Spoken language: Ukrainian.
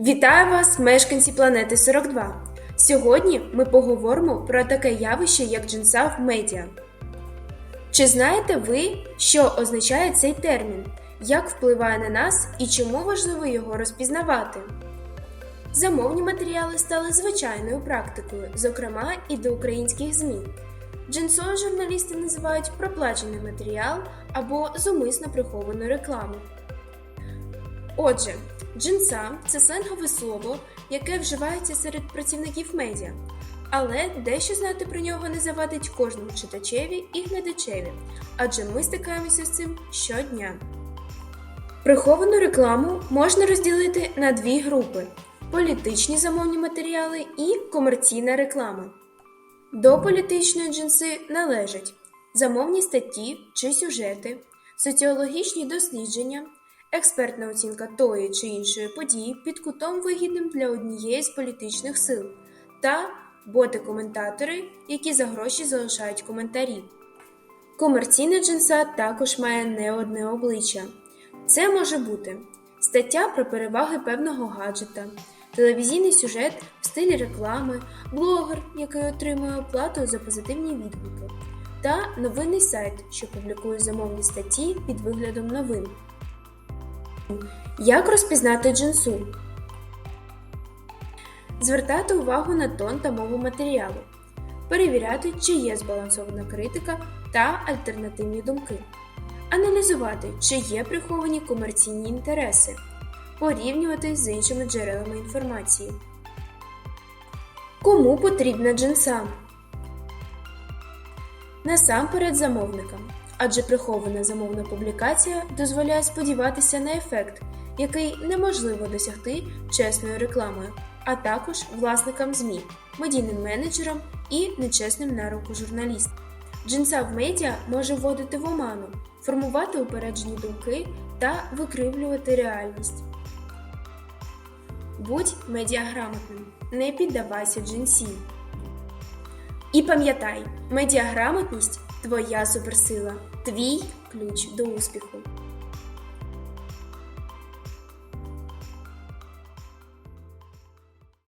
Вітаю вас, мешканці планети 42. Сьогодні ми поговоримо про таке явище, як джинса в медіа. Чи знаєте ви, що означає цей термін, як впливає на нас і чому важливо його розпізнавати? Замовні матеріали стали звичайною практикою, зокрема і до українських ЗМІ. Джинсою журналісти називають проплачений матеріал або зумисно приховану рекламу. Отже, джинса це сленгове слово, яке вживається серед працівників медіа, але дещо знати про нього не завадить кожному читачеві і глядачеві, адже ми стикаємося з цим щодня. Приховану рекламу можна розділити на дві групи: політичні замовні матеріали і комерційна реклама. До політичної джинси належать замовні статті чи сюжети, соціологічні дослідження, експертна оцінка тої чи іншої події під кутом вигідним для однієї з політичних сил та боти-коментатори, які за гроші залишають коментарі. Комерційна джинса також має не одне обличчя. Це може бути стаття про переваги певного гаджета, телевізійний сюжет в стилі реклами, блогер, який отримує оплату за позитивні відгуки, та новинний сайт, що публікує замовні статті під виглядом новин. Як розпізнати джинсу? Звертати увагу на тон та мову матеріалу, перевіряти, чи є збалансована критика та альтернативні думки, аналізувати, чи є приховані комерційні інтереси, порівнювати з іншими джерелами інформації. Кому потрібна джинса? Насамперед замовникам, адже прихована замовна публікація дозволяє сподіватися на ефект, який неможливо досягти чесною рекламою, а також власникам ЗМІ, медійним менеджерам і нечесним на руку журналістам. Джинса в медіа може вводити в оману, формувати упереджені думки та викривлювати реальність. Будь медіаграмотним, не піддавайся джинсі. І пам'ятай, медіаграмотність твоя суперсила, твій ключ до успіху.